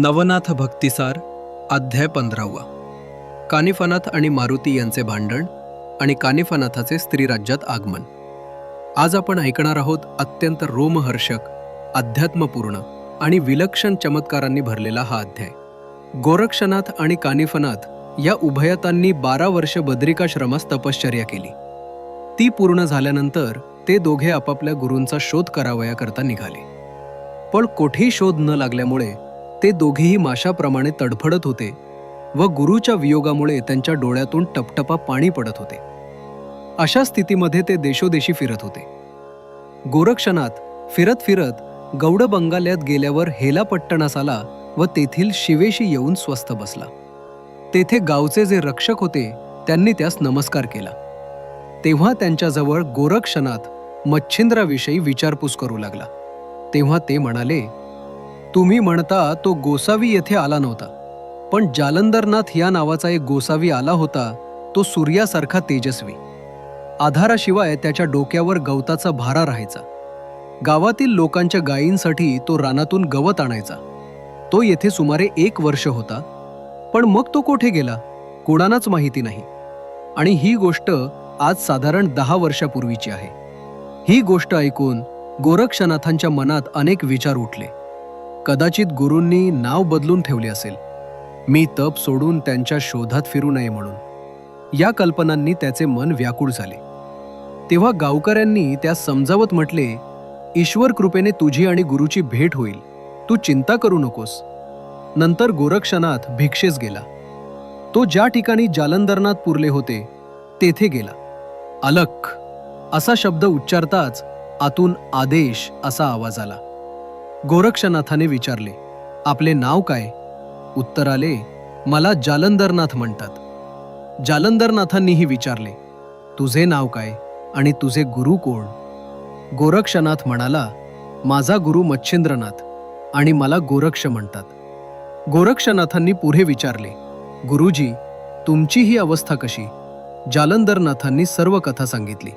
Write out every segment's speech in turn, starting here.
नवनाथ भक्तिसार अध्याय पंधरावा. कानिफनाथ आणि मारुती यांचे भांडण आणि कानिफनाथाचे स्त्रीराज्यात आगमन. आज आपण ऐकणार आहोत अत्यंत रोमहर्षक अध्यात्मपूर्ण आणि विलक्षण चमत्कारांनी भरलेला हा अध्याय. गोरक्षनाथ आणि कानिफनाथ या उभयतांनी बारा वर्ष बद्रिकाश्रमास तपश्चर्या केली. ती पूर्ण झाल्यानंतर ते दोघे आपापल्या गुरूंचा शोध करावयाकरता निघाले. पण कोठेही शोध न लागल्यामुळे ते दोघेही माशाप्रमाणे तडफडत होते व गुरुच्या वियोगामुळे त्यांच्या डोळ्यातून टपटपा पाणी पडत होते. अशा स्थितीमध्ये ते देशोदेशी फिरत होते. गोरक्षनाथ फिरत फिरत गौड बंगाल्यात गेल्यावर हेलापट्टणास आला व तेथील शिवेशी येऊन स्वस्थ बसला. तेथे गावचे जे रक्षक होते त्यांनी त्यास नमस्कार केला. तेव्हा त्यांच्याजवळ गोरक्षनाथ मच्छिंद्राविषयी विचारपूस करू लागला. तेव्हा ते म्हणाले तुम्ही म्हणता तो गोसावी येथे आला नव्हता. पण जालंदरनाथ या नावाचा एक गोसावी आला होता तो सूर्यासारखा तेजस्वी. आधाराशिवाय त्याच्या डोक्यावर गवताचा भारा राहायचा. गावातील लोकांच्या गायींसाठी तो रानातून गवत आणायचा. तो येथे सुमारे एक वर्ष होता. पण मग तो कोठे गेला? कोणालाच माहिती नाही. आणि ही गोष्ट आज साधारण दहा वर्षापूर्वीची आहे. ही गोष्ट ऐकून गोरक्षनाथांच्या मनात अनेक विचार उठले. कदाचित गुरूंनी नाव बदलून ठेवले असेल. मी तप सोडून त्यांच्या शोधात फिरू नये म्हणून. या कल्पनांनी त्याचे मन व्याकुळ झाले. तेव्हा गावकऱ्यांनी त्यास समजावत म्हटले ईश्वर कृपेने तुझी आणि गुरुची भेट होईल. तू चिंता करू नकोस. नंतर गोरक्षनाथ भिक्षेस गेला. तो ज्या ठिकाणी जालंधरनाथ पुरले होते तेथे गेला. अलख असा शब्द उच्चारताच आतून आदेश असा आवाज आला. गोरक्षनाथाने विचारले आपले नाव काय? उत्तर आले मला जालंदरनाथ म्हणतात. जालंदरनाथांनीही विचारले तुझे नाव काय आणि तुझे गुरु कोण? गोरक्षनाथ म्हणाला माझा गुरु मच्छिंद्रनाथ आणि मला गोरक्ष म्हणतात. गोरक्षनाथांनी पुढे विचारले गुरुजी तुमची ही अवस्था कशी? जालंदरनाथांनी सर्व कथा सांगितली.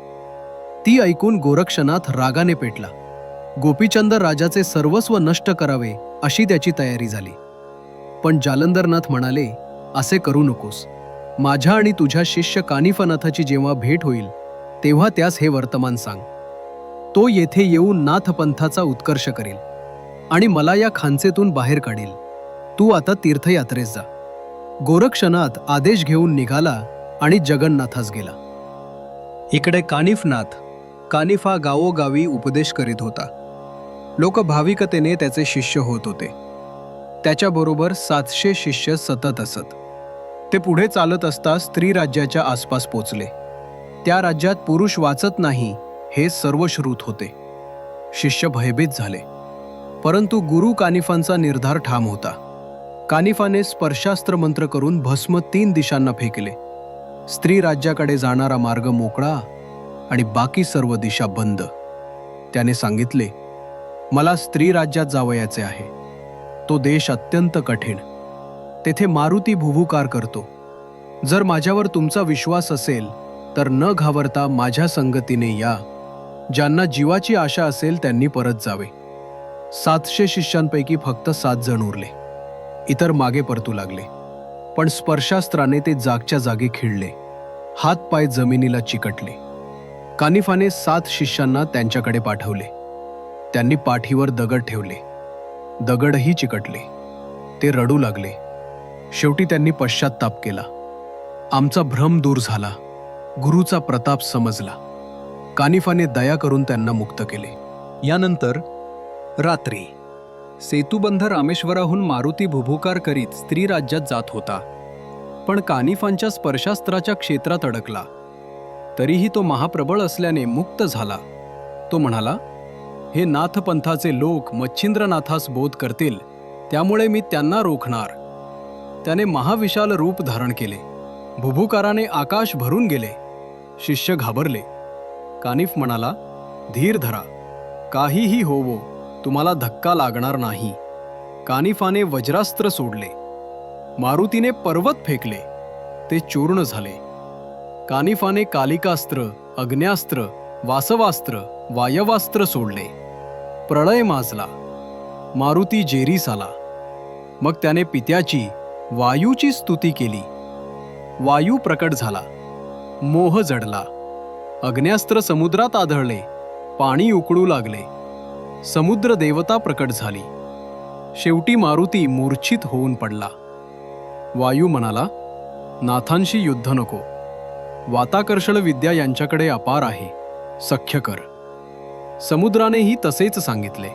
ती ऐकून गोरक्षनाथ रागाने पेटला. गोपीचंद राजाचे सर्वस्व नष्ट करावे अशी त्याची तयारी झाली. पण जालंदरनाथ म्हणाले असे करू नकोस. माझ्या आणि तुझ्या शिष्य कानिफनाथाची जेव्हा भेट होईल तेव्हा त्यास हे वर्तमान सांग. तो येथे येऊन नाथपंथाचा उत्कर्ष करेल आणि मला या खांचेतून बाहेर काढेल. तू आता तीर्थयात्रेस जा. गोरक्षनाथ आदेश घेऊन निघाला आणि जगन्नाथास गेला. इकडे कानिफनाथ कानिफा गावोगावी उपदेश करीत होता. लोक भाविकतेने त्याचे शिष्य होत होते. त्याच्याबरोबर सातशे शिष्य सतत असत. ते पुढे चालत असता स्त्री राज्याच्या आसपास पोचले. त्या राज्यात पुरुष वाचत नाही हे सर्व श्रुत होते. शिष्य भयभीत झाले. परंतु गुरु कानिफांचा निर्धार ठाम होता. कानिफाने स्पर्शास्त्र मंत्र करून भस्म तीन दिशांना फेकले. स्त्री राज्याकडे जाणारा मार्ग मोकळा आणि बाकी सर्व दिशा बंद. त्याने सांगितले मला स्त्री राज्यात जावयाचे आहे. तो देश अत्यंत कठीण. तेथे मारुती भुभुकार करतो. जर माझ्यावर तुमचा विश्वास असेल तर न घाबरता माझ्या संगतीने या. ज्यांना जीवाची आशा असेल त्यांनी परत जावे. सातशे शिष्यांपैकी फक्त सात जण उरले. इतर मागे परतू लागले. पण स्पर्शास्त्राने ते जागच्या जागी खिळले. हात पाय जमिनीला चिकटले. कानिफाने सात शिष्यांना त्यांच्याकडे पाठवले. त्यांनी पाठीवर दगड ठेवले. दगडही चिकटले. ते रडू लागले. शेवटी त्यांनी पश्चाताप केला. आमचा भ्रम दूर झाला. गुरुचा प्रताप समजला. कानिफाने दया करून त्यांना मुक्त केले. यानंतर रात्री सेतुबंध रामेश्वराहून मारुती भुभुकार करीत स्त्री राज्यात जात होता. पण कानिफांच्या स्पर्शास्त्राच्या क्षेत्रात अडकला. तरीही तो महाप्रबळ असल्याने मुक्त झाला. तो म्हणाला हे नाथपंथाचे लोक मच्छिंद्रनाथास बोध करतील. त्यामुळे मी त्यांना रोखणार. त्याने महाविशाल रूप धारण केले. भुभुकाराने आकाश भरून गेले. शिष्य घाबरले. कानिफ म्हणाला धीर धरा. काहीही होवो तुम्हाला धक्का लागणार नाही. कानिफाने वज्रास्त्र सोडले. मारुतीने पर्वत फेकले. ते चूर्ण झाले. कानिफाने कालिकास्त्र अग्न्यास्त्र वासवास्त्र वायवास्त्र सोडले. प्रळय माजला. मारुती जेरीस आला. मग त्याने पित्याची वायूची स्तुती केली. वायू प्रकट झाला. मोह जडला. अग्न्यास्त्र समुद्रात आढळले. पाणी उकळू लागले. समुद्र देवता प्रकट झाली. शेवटी मारुती मूर्छित होऊन पडला. वायू म्हणाला नाथांशी युद्ध नको. वाताकर्षण विद्या यांच्याकडे अपार आहे. सख्य कर. समुद्रानेही तसेच सांगितले.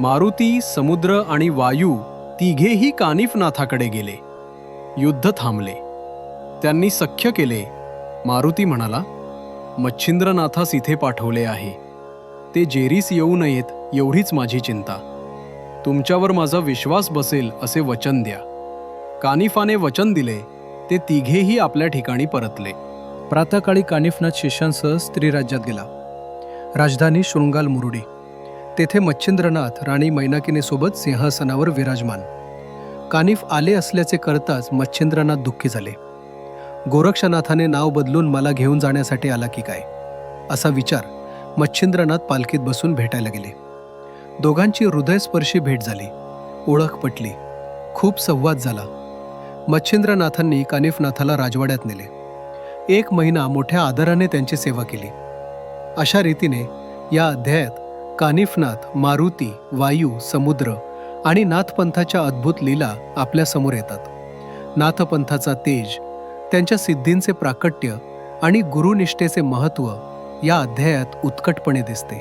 मारुती समुद्र आणि वायू तिघेही कानिफनाथाकडे गेले. युद्ध थांबले. त्यांनी सख्य केले. मारुती म्हणाला मच्छिंद्रनाथास इथे पाठवले आहे. ते जेरीस येऊ नयेत एवढीच माझी चिंता. तुमच्यावर माझा विश्वास बसेल असे वचन द्या. कानिफाने वचन दिले. ते तिघेही आपल्या ठिकाणी परतले. प्रातःकाळी कानिफनाथ शिष्यांसह स्त्रीराज्यात गेला. राजधानी शृंगाल मुरुडी. तेथे मच्छिंद्रनाथ राणी मैनाकिनीसोबत सिंहासनावर विराजमान. कानिफ आले असल्याचे कळताच मच्छिंद्रनाथ दुःखी झाले. गोरक्षनाथाने नाव बदलून मला घेऊन जाण्यासाठी आला की काय? असा विचार मच्छिंद्रनाथ पालखीत बसून भेटायला गेले. दोघांची हृदयस्पर्शी भेट झाली. ओळख पटली. खूप संवाद झाला. मच्छिंद्रनाथांनी कानिफनाथाला राजवाड्यात नेले. एक महिना मोठ्या आदराने त्यांची सेवा केली. अशा रीतीने या अध्यायात कानिफनाथ मारुती वायू समुद्र आणि नाथपंथाच्या अद्भुत लीला आपल्यासमोर येतात. नाथपंथाचा तेज त्यांच्या सिद्धींचे प्राकट्य आणि गुरुनिष्ठेचे महत्त्व या अध्यायात उत्कटपणे दिसते.